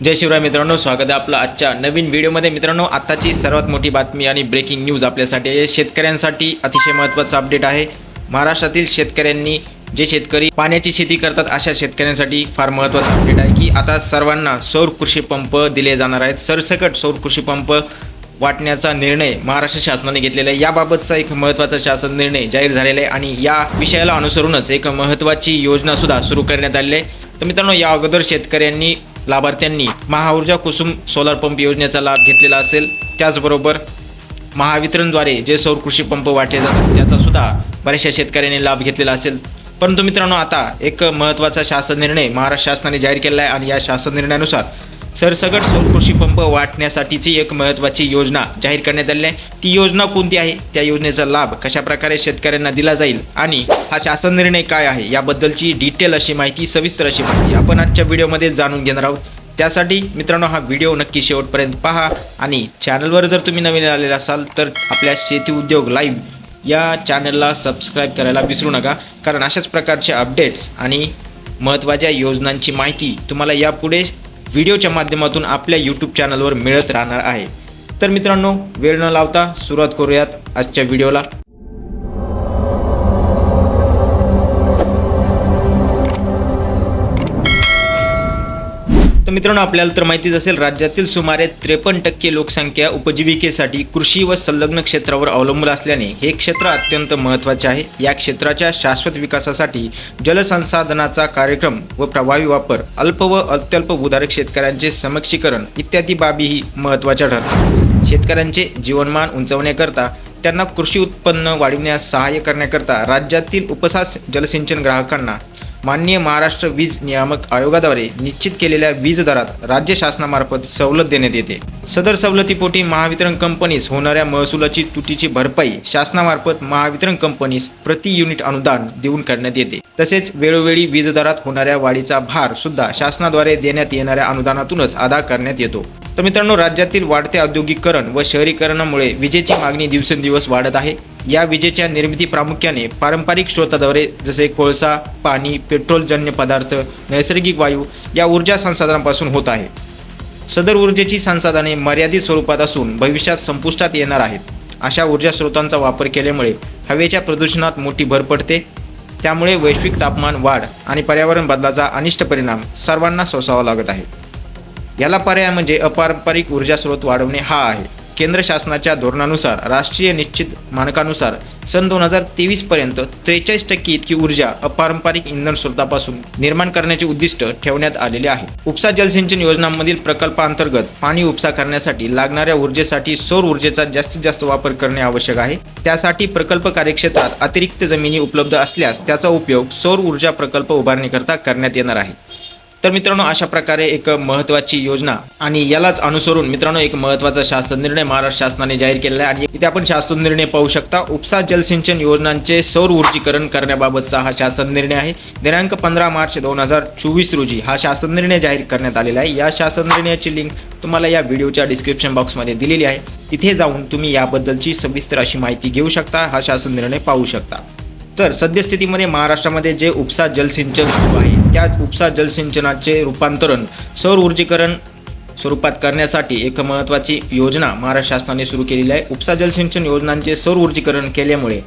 जय शिवराय मित्रांनो स्वागत आहे आपलं आजच्या नवीन व्हिडिओमध्ये. मित्रांनो आत्ताची सर्वात मोठी बातमी आणि ब्रेकिंग न्यूज आपल्यासाठी आहे. शेतकऱ्यांसाठी अतिशय महत्त्वाचं अपडेट आहे. महाराष्ट्रातील शेतकऱ्यांनी जे शेतकरी पाण्याची शेती करतात अशा शेतकऱ्यांसाठी फार महत्त्वाचं अपडेट आहे की आता सर्वांना सौर कृषी पंप दिले जाणार आहेत. सरसकट सौर कृषी पंप वाटण्याचा निर्णय महाराष्ट्र शासनाने घेतलेला आहे. याबाबतचा एक महत्त्वाचा शासन निर्णय जाहीर झालेला आहे आणि या विषयाला अनुसरूनच एक महत्त्वाची योजनासुद्धा सुरू करण्यात आलेली आहे. तर मित्रांनो या अगोदर शेतकऱ्यांनी लाभार्थ्यांनी महाऊर्जा कुसुम सोलार पंप योजनेचा लाभ घेतलेला असेल. त्याचबरोबर महावितरणद्वारे जे सौर कृषी पंप वाटले जातात त्याचा सुद्धा बऱ्याचशा शेतकऱ्यांनी लाभ घेतलेला असेल. परंतु मित्रांनो आता एक महत्त्वाचा शासन निर्णय महाराष्ट्र शासनाने जाहीर केला आहे आणि या शासन निर्णयानुसार सरसकट सौर कृषी पंप वाटण्यासाठीची एक महत्त्वाची योजना जाहीर करण्यात आली आहे. ती योजना कोणती आहे? त्या योजनेचा लाभ कशा प्रकारे शेतकऱ्यांना दिला जाईल? आणि हा शासन निर्णय काय आहे? याबद्दलची डिटेल अशी माहिती सविस्तर अशी माहिती आपण आजच्या व्हिडिओमध्ये जाणून घेणार आहोत. त्यासाठी मित्रांनो हा व्हिडिओ नक्की शेवटपर्यंत पहा. आणि चॅनलवर जर तुम्ही नवीन आलेले असाल तर आपल्या शेती उद्योग लाईव्ह या चॅनलला सबस्क्राईब करायला विसरू नका. कारण अशाच प्रकारचे अपडेट्स आणि महत्त्वाच्या योजनांची माहिती तुम्हाला यापुढे व्हिडिओच्या माध्यमातून आपल्या यूट्यूब चॅनलवर मिळत राहणार आहे. तर मित्रांनो वेळ न लावता सुरुवात करूयात आजच्या व्हिडिओला. तर मित्रांनो आपल्याला तर माहितीच असेल राज्यातील सुमारे त्रेपन्न टक्के लोकसंख्या उपजीविकेसाठी कृषी व संलग्न क्षेत्रावर अवलंबून असल्याने हे क्षेत्र अत्यंत महत्त्वाचे आहे. या क्षेत्राच्या शाश्वत विकासासाठी जलसंसाधनाचा कार्यक्रम व प्रभावी वापर अल्प व अत्यल्प उदारक शेतकऱ्यांचे समक्षीकरण इत्यादी बाबीही महत्त्वाच्या ठरतात. शेतकऱ्यांचे जीवनमान उंचवण्याकरता त्यांना कृषी उत्पन्न वाढविण्यास सहाय्य करण्याकरता राज्यातील उपसा जलसिंचन ग्राहकांना माननीय महाराष्ट्र वीज नियामक आयोगाद्वारे निश्चित केलेल्या वीज दरात राज्य शासनामार्फत सवलत देण्यात येते. सदर सवलतीपोटी महावितरण कंपनीस होणाऱ्या महसुलाची तुटीची भरपाई शासनामार्फत महावितरण कंपनीस प्रति युनिट अनुदान देऊन करण्यात येते. तसेच वेळोवेळी वीज दरात होणाऱ्या वाढीचा भार सुद्धा शासनाद्वारे देण्यात येणाऱ्या अनुदानातूनच अदा करण्यात येतो. तर मित्रांनो राज्यातील वाढते औद्योगिकरण व शहरीकरणामुळे विजेची मागणी दिवसेंदिवस वाढत आहे. या विजेच्या निर्मिती प्रामुख्याने पारंपरिक स्रोताद्वारे जसे कोळसा पाणी पेट्रोलजन्य पदार्थ नैसर्गिक वायू या ऊर्जा संसाधनांपासून होत आहे. सदर ऊर्जेची संसाधने मर्यादित स्वरूपात असून भविष्यात संपुष्टात येणार आहेत. अशा ऊर्जा स्रोतांचा वापर केल्यामुळे हवेच्या प्रदूषणात मोठी भर पडते. त्यामुळे वैश्विक तापमान वाढ आणि पर्यावरण बदलाचा अनिष्ट परिणाम सर्वांना सोसावा लागत आहे. याला पर्याय म्हणजे अपारंपरिक ऊर्जा स्रोत वाढवणे हा आहे. केंद्र शासनाच्या धोरणानुसार राष्ट्रीय निश्चित मानकानुसार सन दोन हजार तेवीसपर्यंत त्रेचाळीस टक्के इतकी ऊर्जा अपारंपरिक इंधन स्रोतापासून निर्माण करण्याचे उद्दिष्ट ठेवण्यात आलेले आहे. उपसा जलसिंचन योजनांमधील प्रकल्पांतर्गत पाणी उपसा करण्यासाठी लागणाऱ्या ऊर्जेसाठी सौर ऊर्जेचा जास्तीत जास्त वापर करणे आवश्यक आहे. त्यासाठी प्रकल्प कार्यक्षेत्रात अतिरिक्त जमिनी उपलब्ध असल्यास त्याचा उपयोग सौर ऊर्जा प्रकल्प उभारणीकरता करण्यात येणार आहे. तर मित्रांनो अशा प्रकारे एक महत्त्वाची योजना आणि यालाच अनुसरून मित्रांनो एक महत्त्वाचा शासन निर्णय महाराष्ट्र शासनाने जाहीर केलेला आहे. आणि इथे आपण शासन निर्णय पाहू शकता उपसा जलसिंचन योजनांचे सौर ऊर्जीकरण करण्याबाबतचा हा शासन निर्णय आहे. दिनांक पंधरा मार्च दोन हजार चोवीस रोजी हा शासन निर्णय जाहीर करण्यात आलेला आहे. या शासन निर्णयाची लिंक तुम्हाला या व्हिडिओच्या डिस्क्रिप्शन बॉक्समध्ये दिलेली आहे. तिथे जाऊन तुम्ही याबद्दलची सविस्तर अशी माहिती घेऊ शकता हा शासन निर्णय पाहू शकता. तर सद्यस्थितीमध्ये महाराष्ट्रामध्ये जे उपसा जलसिंचन सुरू आहे त्या उपसा जलसिंचनाचे रूपांतरण सौर ऊर्जीकरण स्वरूपात करण्यासाठी एक महत्त्वाची योजना महाराष्ट्र शासनाने सुरू केलेली आहे. उपसा जलसिंचन योजनांचे सौर ऊर्जीकरण केल्यामुळे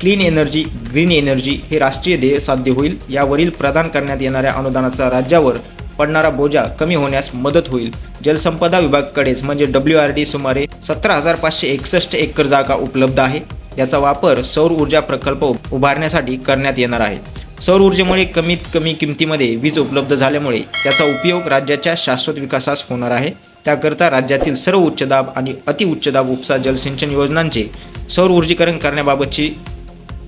क्लीन एनर्जी ग्रीन एनर्जी हे राष्ट्रीय ध्येय साध्य होईल. यावरील प्रदान करण्यात येणाऱ्या अनुदानाचा राज्यावर पडणारा बोजा कमी होण्यास मदत होईल. जलसंपदा विभागाकडेच म्हणजे डब्ल्यू आर डी सुमारे सतरा हजार पाचशे एकसष्ट एकर जागा उपलब्ध आहे. याचा वापर सौर ऊर्जा प्रकल्प उभारण्यासाठी करण्यात येणार आहे. सौर ऊर्जेमुळे कमीत कमी किमतीमध्ये वीज उपलब्ध झाल्यामुळे त्याचा उपयोग राज्याच्या शाश्वत विकासास होणार आहे. त्याकरता राज्यातील सर्व उच्च दाब आणि अतिउच्चदाब उपसा जलसिंचन योजनांचे सौर ऊर्जीकरण करण्याबाबतची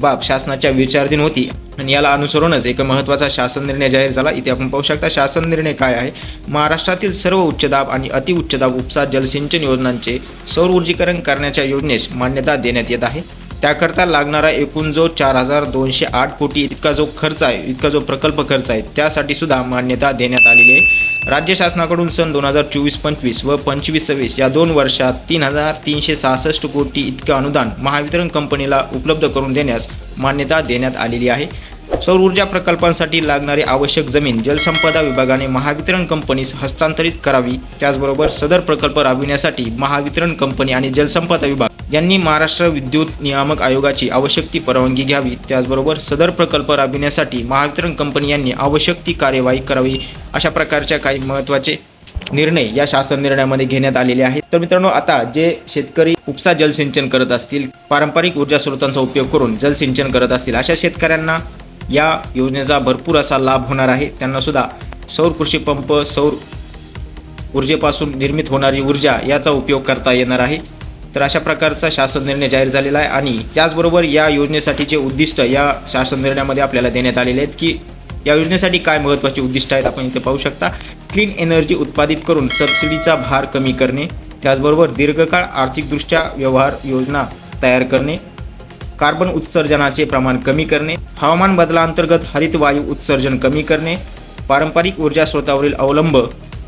बाब शासनाच्या विचारधीन होती आणि याला अनुसरूनच एक महत्त्वाचा शासन निर्णय जाहीर झाला. इथे आपण पाहू शकता शासन निर्णय काय आहे? महाराष्ट्रातील सर्व उच्च दाब आणि अतिउच्चदाब उपसा जलसिंचन योजनांचे सौर ऊर्जीकरण करण्याच्या योजनेस मान्यता देण्यात येत आहे. त्याकरता लागणारा एकूण जो चार हजार दोनशे आठ कोटी इतका जो खर्च आहे इतका जो प्रकल्प खर्च आहे त्यासाठी सुद्धा मान्यता देण्यात आलेली आहे. राज्य शासनाकडून सन दोन हजार चोवीस पंचवीस व पंचवीस सव्वीस या दोन वर्षात तीन हजार तीनशे सहासष्ट कोटी इतकं अनुदान महावितरण कंपनीला उपलब्ध करून देण्यास मान्यता देण्यात आलेली आहे. सौर ऊर्जा प्रकल्पांसाठी लागणारी आवश्यक जमीन जलसंपदा विभागाने महावितरण कंपनीस हस्तांतरित करावी. त्याचबरोबर सदर प्रकल्प राबविण्यासाठी महावितरण कंपनी आणि जलसंपदा विभाग यांनी महाराष्ट्र विद्युत नियामक आयोगाची आवश्यक ती परवानगी घ्यावी. त्याचबरोबर सदर प्रकल्प राबविण्यासाठी महावितरण कंपनी यांनी आवश्यक ती कार्यवाही करावी अशा प्रकारच्या काही महत्त्वाचे निर्णय या शासन निर्णयामध्ये घेण्यात आलेले आहेत. तर मित्रांनो आता जे शेतकरी उपसा जलसिंचन करत असतील पारंपरिक ऊर्जा स्रोतांचा उपयोग करून जलसिंचन करत असतील अशा शेतकऱ्यांना या योजनेचा भरपूर असा लाभ होणार आहे. त्यांनासुद्धा सौर कृषी पंप सौर ऊर्जेपासून निर्मित होणारी ऊर्जा याचा उपयोग करता येणार आहे. तर अशा प्रकारचा शासन निर्णय जाहीर झालेला आहे आणि त्याचबरोबर या योजनेसाठीचे उद्दिष्ट या शासन निर्णयामध्ये आपल्याला देण्यात आलेले आहेत की या योजनेसाठी काय महत्त्वाची उद्दिष्ट आहेत आपण इथे पाहू शकता. क्लीन एनर्जी उत्पादित करून सबसिडीचा भार कमी करणे त्याचबरोबर दीर्घकाळ आर्थिकदृष्ट्या व्यवहार योजना तयार करणे कार्बन उत्सर्जनाचे प्रमाण कमी करणे हवामान बदलांतर्गत हरित वायू उत्सर्जन कमी करणे पारंपरिक ऊर्जा स्रोतावरील अवलंब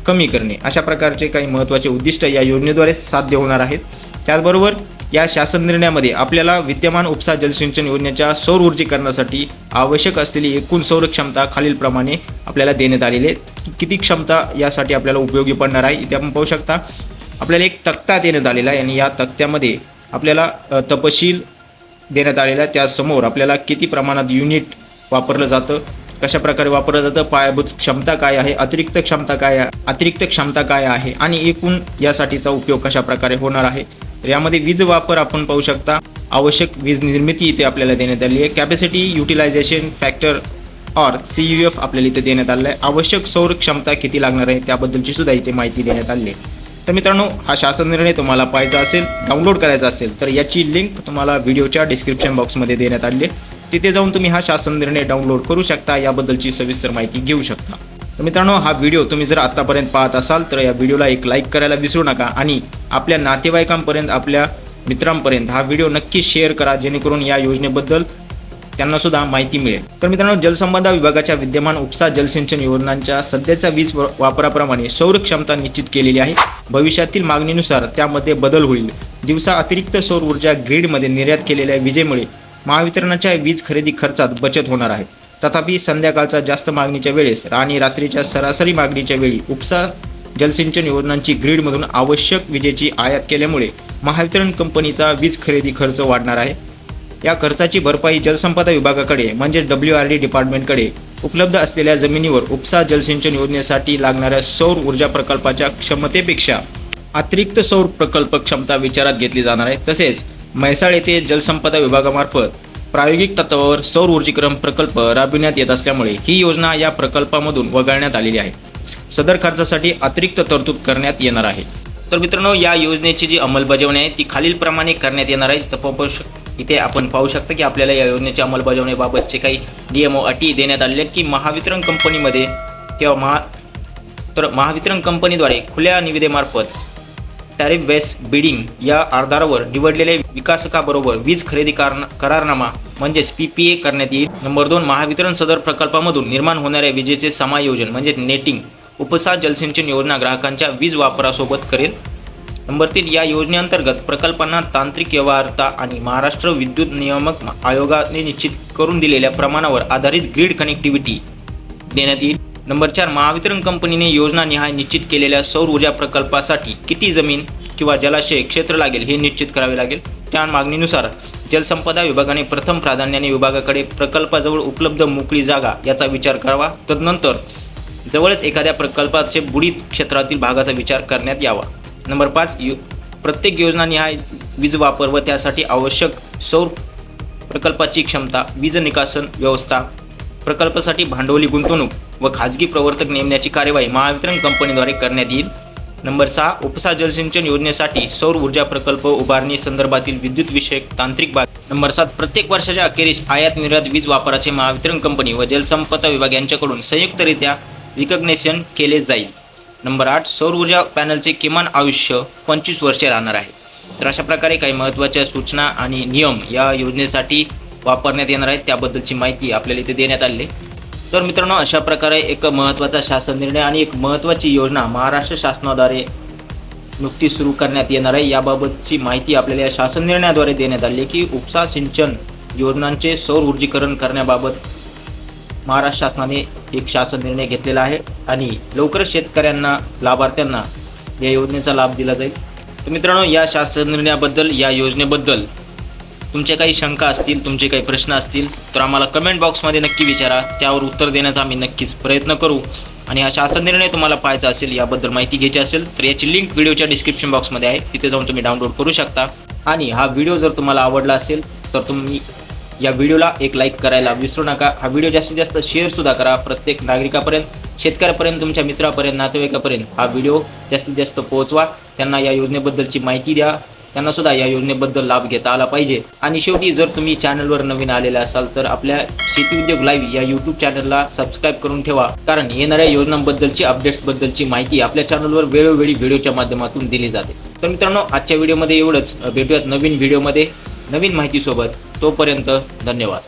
कमी करणे. अशा प्रकारचे काही महत्त्वाचे उद्दिष्ट या योजनेद्वारे साध्य होणार आहेत. त्याचबरोबर या शासन निर्णयामध्ये आपल्याला विद्यमान उपसा जलसिंचन योजनेच्या सौर ऊर्जीकरणासाठी आवश्यक असलेली एकूण सौर क्षमता खालीलप्रमाणे आपल्याला देण्यात आलेली आहे. किती क्षमता यासाठी आपल्याला उपयोगी पडणार आहे इथे आपण पाहू शकता. आपल्याला एक तक्ता देण्यात आलेला आहे आणि या तक्त्यामध्ये आपल्याला तपशील देण्यात आलेल्या आहे त्यासमोर आपल्याला किती प्रमाणात युनिट वापरलं जातं? कशा प्रकारे वापरलं जातं? पायाभूत क्षमता काय आहे? अतिरिक्त क्षमता काय आहे? अतिरिक्त क्षमता काय आहे? आणि एकूण यासाठीचा उपयोग कशा प्रकारे होणार आहे? तर यामध्ये वीज वापर आपण पाहू शकता. आवश्यक वीज निर्मिती इथे आपल्याला देण्यात आली आहे. Capacity utilization factor or C U F आपल्याला इथे देण्यात आलं आहे. आवश्यक सौर क्षमता किती लागणार आहे? त्याबद्दलची सुद्धा इथे माहिती देण्यात आली आहे. तर मित्रांनो हा शासन निर्णय तुम्हाला पाहायचा असेल डाउनलोड करायचा असेल तर याची लिंक तुम्हाला व्हिडिओच्या डिस्क्रिप्शन बॉक्समध्ये देण्यात आली आहे. तिथे जाऊन तुम्ही हा शासन निर्णय डाउनलोड करू शकता याबद्दलची सविस्तर माहिती घेऊ शकता. तर मित्रांनो हा व्हिडिओ तुम्ही जर आत्तापर्यंत पाहत असाल तर या व्हिडिओला एक लाईक करायला विसरू नका आणि आपल्या नातेवाईकांपर्यंत आपल्या मित्रांपर्यंत हा व्हिडिओ नक्की शेअर करा जेणेकरून या योजनेबद्दल त्यांना सुद्धा माहिती मिळेल. तर मित्रांनो जलसंपदा विभागाच्या विद्यमान उपसा जलसिंचन योजनांच्या सध्याच्या वीज व- वापराप्रमाणे सौर क्षमता निश्चित केलेली आहे. भविष्यातील मागणीनुसार त्यामध्ये बदल होईल. दिवसा अतिरिक्त सौर ऊर्जा ग्रीडमध्ये निर्यात केलेल्या विजेमुळे महावितरणाच्या वीज खरेदी खर्चात बचत होणार आहे. तथापि संध्याकाळच्या जास्त मागणीच्या वेळेस आणि रात्रीच्या सरासरी मागणीच्या वेळी उपसा जलसिंचन योजनांची ग्रीडमधून आवश्यक विजेची आयात केल्यामुळे महावितरण कंपनीचा वीज खरेदी खर्च वाढणार आहे. या खर्चाची भरपाई जलसंपदा विभागाकडे म्हणजे डब्ल्यू आर डी डिपार्टमेंटकडे उपलब्ध असलेल्या जमिनीवर उपसा जलसिंचन योजनेसाठी लागणाऱ्या सौर ऊर्जा प्रकल्पाच्या क्षमतेपेक्षा अतिरिक्त सौर प्रकल्प क्षमता विचारात घेतली जाणार आहे. तसेच म्हैसाळ येथे जलसंपदा विभागामार्फत प्रायोगिक तत्वावर सौर ऊर्जीकरण प्रकल्प राबविण्यात येत असल्यामुळे ही योजना या प्रकल्पामधून वगळण्यात आलेली आहे. सदर खर्चासाठी अतिरिक्त तरतूद करण्यात येणार आहे. तर मित्रांनो या योजनेची जी अंमलबजावणी आहे ती खालीलप्रमाणे करण्यात येणार आहे. तर इथे आपण पाहू शकता की आपल्याला या योजनेच्या अंमलबजावणीबाबतचे काही नियम अटी देण्यात आलेले आहेत की महावितरण कंपनीमध्ये किंवा महा तर महावितरण कंपनीद्वारे खुल्या निविदेमार्फत टॅरिफ बेस बिडिंग या आधारावर निवडलेल्या विकासकाबरोबर वीज खरेदी करारनामा म्हणजेच पी पी ए करण्यात येईल. नंबर दोन महावितरण सदर प्रकल्पामधून निर्माण होणाऱ्या विजेचे समायोजन म्हणजे नेटिंग उपसा जलसिंचन योजना ग्राहकांच्या वीज वापरासोबत करेल. नंबर तीन या योजनेअंतर्गत प्रकल्पांना तांत्रिक व्यवहारता आणि महाराष्ट्र विद्युत नियामक आयोगाने निश्चित करून दिलेल्या प्रमाणावर आधारित ग्रीड कनेक्टिव्हिटी देण्यात येईल. नंबर चार महावितरण कंपनीने योजना निहाय निश्चित केलेल्या सौर ऊर्जा प्रकल्पासाठी किती जमीन किंवा जलाशय क्षेत्र लागेल हे निश्चित करावे लागेल. त्या मागणीनुसार जलसंपदा विभागाने प्रथम प्राधान्याने विभागाकडे प्रकल्पाजवळ उपलब्ध मोकळी जागा याचा विचार करावा. तदनंतर जवळच एखाद्या प्रकल्पाचे बुडीत क्षेत्रातील भागाचा विचार करण्यात यावा. नंबर पाच यो प्रत्येक योजना निहाय वीज वापर व त्यासाठी आवश्यक सौर प्रकल्पाची क्षमता वीज निकासन व्यवस्था प्रकल्पासाठी भांडवली गुंतवणूक व खाजगी प्रवर्तक नेमण्याची कार्यवाही महावितरण कंपनीद्वारे करण्यात येईल. नंबर सहा उपसा जलसिंचन योजनेसाठी सौर ऊर्जा प्रकल्प उभारणी संदर्भातील विद्युत विषयक तांत्रिक बाब. नंबर सात प्रत्येक वर्षाच्या अखेरीस आयात निर्यात वीज वापराचे महावितरण कंपनी व जलसंपदा विभाग यांच्याकडून संयुक्तरित्या रिकग्नेशन केले जाईल. नंबर आठ सौर ऊर्जा पॅनलचे किमान आयुष्य पंचवीस वर्षे राहणार आहे. तर अशा प्रकारे काही महत्त्वाच्या सूचना आणि नियम या योजनेसाठी वापरण्यात येणार आहेत. त्याबद्दलची माहिती आपल्याला इथे देण्यात आली तर मित्रांनो अशा प्रकारे एक महत्त्वाचा शासन निर्णय आणि एक महत्त्वाची योजना महाराष्ट्र शासनाद्वारे नुकतीच सुरू करण्यात येणार आहे. याबाबतची माहिती आपल्याला या शासन निर्णयाद्वारे देण्यात आली आहे की उपसा सिंचन योजनांचे सौर ऊर्जीकरण करण्याबाबत महाराष्ट्र शासनाने एक शासन निर्णय घेतलेला आहे आणि लवकरच शेतकऱ्यांना लाभार्थ्यांना या योजनेचा लाभ दिला जाईल. तर मित्रांनो या शासन निर्णयाबद्दल या योजनेबद्दल तुमच्या काही शंका असतील तुमचे काही प्रश्न असतील तर आम्हाला कमेंट बॉक्समध्ये नक्की विचारा. त्यावर उत्तर देण्याचा आम्ही नक्कीच प्रयत्न करू. आणि हा शासन निर्णय तुम्हाला पाहायचा असेल याबद्दल माहिती घ्यायची असेल तर याची लिंक व्हिडिओच्या डिस्क्रिप्शन बॉक्समध्ये आहे. तिथे जाऊन तुम्ही डाउनलोड करू शकता. आणि हा व्हिडिओ जर तुम्हाला आवडला असेल तर तुम्ही या व्हिडिओला एक लाईक करायला विसरू नका. हा व्हिडिओ जास्तीत जास्त शेअरसुद्धा करा प्रत्येक नागरिकापर्यंत शेतकऱ्यापर्यंत तुमच्या मित्रापर्यंत नातेवाईकापर्यंत. हा व्हिडिओ जास्तीत जास्त पोहोचवा. त्यांना या योजनेबद्दलची माहिती द्या. त्यांना सुद्धा या योजनेबद्दल लाभ घेता आला पाहिजे. आणि शेवटी जर तुम्ही चॅनलवर नवीन आलेले असाल तर आपल्या शेती उद्योग लाईव्ह या यूट्यूब चॅनलला सबस्क्राईब करून ठेवा. कारण येणाऱ्या योजनांबद्दलची अपडेट्सबद्दलची माहिती आपल्या चॅनलवर वेळोवेळी व्हिडिओच्या माध्यमातून दिली जाते. तर मित्रांनो आजच्या व्हिडिओमध्ये एवढंच. भेटूयात नवीन व्हिडिओमध्ये. नवीन माहितीसोबत. तोपर्यंत धन्यवाद.